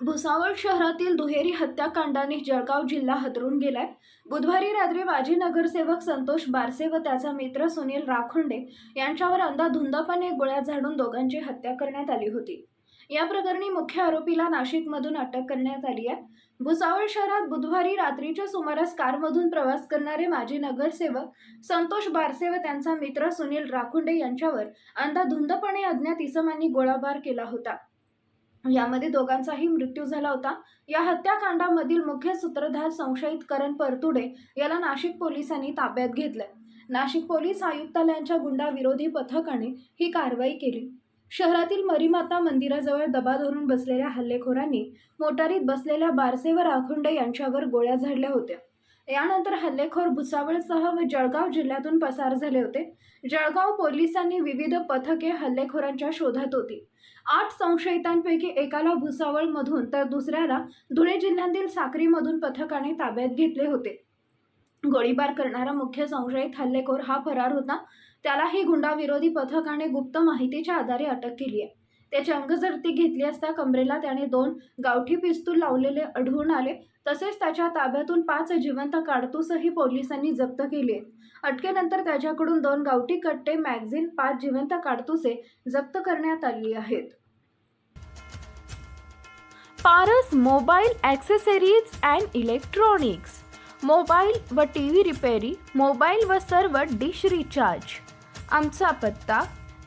भुसावळ शहरातील दुहेरी हत्याकांडाने जळगाव जिल्हा हादरून गेलाय. बुधवारी रात्री माजी नगरसेवक संतोष बारसे व त्याचा मित्र सुनील राखोंडे यांच्यावर अंधाधुंदपणे गोळ्या झाडून दोघांची हत्या करण्यात आली होती. या प्रकरणी मुख्य आरोपीला नाशिकमधून अटक करण्यात आली आहे. भुसावळ शहरात बुधवारी रात्रीच्या सुमारास कारमधून प्रवास करणारे माजी नगरसेवक संतोष बारसे व त्यांचा मित्र सुनील राखुंडे यांच्यावर अंधाधुंदपणे अज्ञात इसमांनी गोळाबार केला होता. यामध्ये दोघांचाही मृत्यू झाला होता. या हत्याकांडामधील मुख्य सूत्रधार संशयित करण परतुडे याला नाशिक पोलिसांनी ताब्यात घेतलंय. नाशिक पोलीस आयुक्तालयांच्या गुंडाविरोधी पथकाने ही कारवाई केली. शहरातील मरीमाता मंदिराजवळ दबा धरून बसलेल्या हल्लेखोरांनी मोटारीत बसलेल्या बारसेवर आखुंडे यांच्यावर गोळ्या झाडल्या होत्या. यानंतर हल्लेखोर भुसावळसह व जळगाव जिल्ह्यातून पसार झाले होते. जळगाव पोलिसांनी विविध पथके हल्लेखोरांच्या शोधात होती. आठ संशयितांपैकी एकाला भुसावळमधून तर दुसऱ्याला धुळे जिल्ह्यातील साक्रीमधून पथकाने ताब्यात घेतले होते. गोळीबार करणारा मुख्य संशयित हल्लेखोर हा फरार होता. त्यालाही गुंडाविरोधी पथकाने गुप्त माहितीच्या आधारे अटक केली आहे. त्याची अंगजरती घेतली असता कमरेला त्याने दोन गावठी पिस्तूल लावलेले आढळून आले. तसेच त्याच्या ताब्यातून पाच जिवंत काडतूसही पोलिसांनी जप्त केली. अटकेनंतर त्याच्याकडून दोन गावठी कट्टे मॅगझिन पाच जिवंत काडतुसे जप्त करण्यात आली आहेत. Paras mobile accessories and electronics. Mobile व टी व्ही रिपेरी मोबाईल व सर्व डिश रिचार्ज. आमचा पत्ता